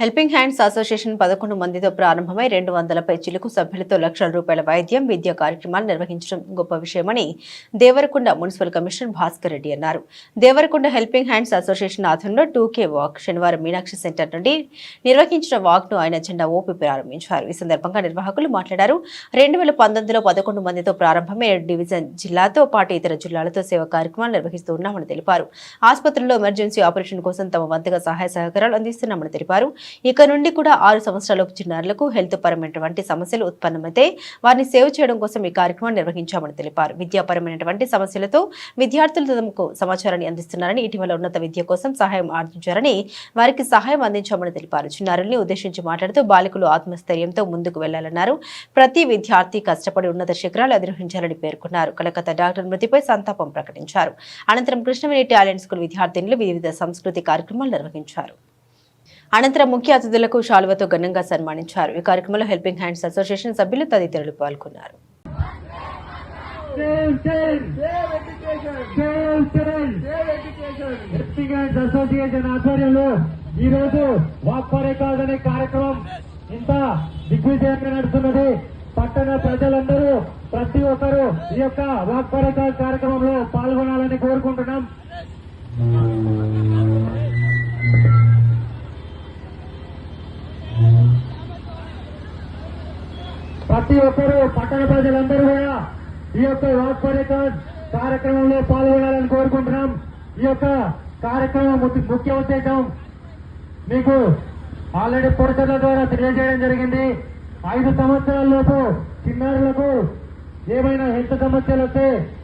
Helping hands association పదకొండు మందితో ప్రారంభమై రెండు వందలపై చిలుకు సభ్యులతో లక్షల రూపాయల వైద్యం విద్య కార్యక్రమాలు నిర్వహించడం గొప్ప విషయమని దేవరకొండ మున్సిపల్ కమిషనర్ భాస్కర్ రెడ్డి అన్నారు. దేవరకొండ హెల్పింగ్ హ్యాండ్స్ అసోసియేషన్ ఆధ్వర్యంలో టూకే వాక్ శనివారం మీనాక్షి సెంటర్ నుండి నిర్వహించిన వాక్ను ఆయన జెండా ఓపి ప్రారంభించారు. ఈ సందర్భంగా నిర్వాహకులు మాట్లాడారు. రెండు వేల పంతొమ్మిదిలో పదకొండు మందితో ప్రారంభమై డివిజన్ జిల్లాతో పాటు ఇతర జిల్లాలతో సేవా కార్యక్రమాలు నిర్వహిస్తూ ఉన్నామని తెలిపారు. ఆసుపత్రుల్లో ఎమర్జెన్సీ ఆపరేషన్ కోసం తమ వంతుగా సహాయ సహకారాలు అందిస్తున్నామని తెలిపారు. ఇక నుండి కూడా ఆరు సంవత్సరాల చిన్నారులకు హెల్త్ పరమైనటువంటి సమస్యలు ఉత్పన్నమైతే వారిని సేవ్ చేయడం కోసం ఈ కార్యక్రమాన్ని నిర్వహించామని తెలిపారు. విద్యాపరమైనటువంటి సమస్యలతో విద్యార్థులు తమకు సమాచారాన్ని అందిస్తున్నారని ఇటీవల ఉన్నత విద్య కోసం సహాయం ఆర్జించారని వారికి సహాయం అందించామని తెలిపారు. చిన్నారుల్ని ఉద్దేశించి మాట్లాడుతూ బాలికలు ఆత్మస్థైర్యంతో ముందుకు వెళ్ళాలన్నారు ప్రతి విద్యార్థి కష్టపడి ఉన్నత శిఖరాలు అధిరోహించాలని పేర్కొన్నారు. కలకత్తా డాక్టర్ మృతిపై సంతాపం ప్రకటించారు. అనంతరం కృష్ణవేణి టాలెంట్ స్కూల్ విద్యార్థినులు వివిధ సంస్కృతి కార్యక్రమాలు నిర్వహించారు. అనంతరం ముఖ్య అతిథులకు శాలువతో ఘనంగా సన్మానించారు. ఈ కార్యక్రమంలో హెల్పింగ్ హ్యాండ్స్ అసోసియేషన్ సభ్యులు తదితరులు పాల్గొన్నారు. Save children! అసోసియేషన్ ఆధ్వర్యంలో ఈ రోజు వాక్ ఫర్ కార్యక్రమం ఇంత దిగ్విజయంగా నడుస్తున్నది. పట్టణ ప్రజలందరూ ప్రతి ఒక్కరూ ఈ యొక్క వాక్ ఫర్ కార్యక్రమంలో పాల్గొనాలని కోరుకుంటున్నాం. ప్రతి ఒక్కరూ పట్టణ ప్రజలందరూ కూడా ఈ యొక్క వాక్ కార్యక్రమంలో పాల్గొనాలని కోరుకుంటున్నాం. ఈ యొక్క కార్యక్రమం ముఖ్య- ఉద్దేశం మీకు ఆల్రెడీ పోస్టర్ల ద్వారా తెలియజేయడం జరిగింది. ఐదు సంవత్సరాల లోపు చిన్నారులకు ఏమైనా హెల్త్ సమస్యలు వస్తే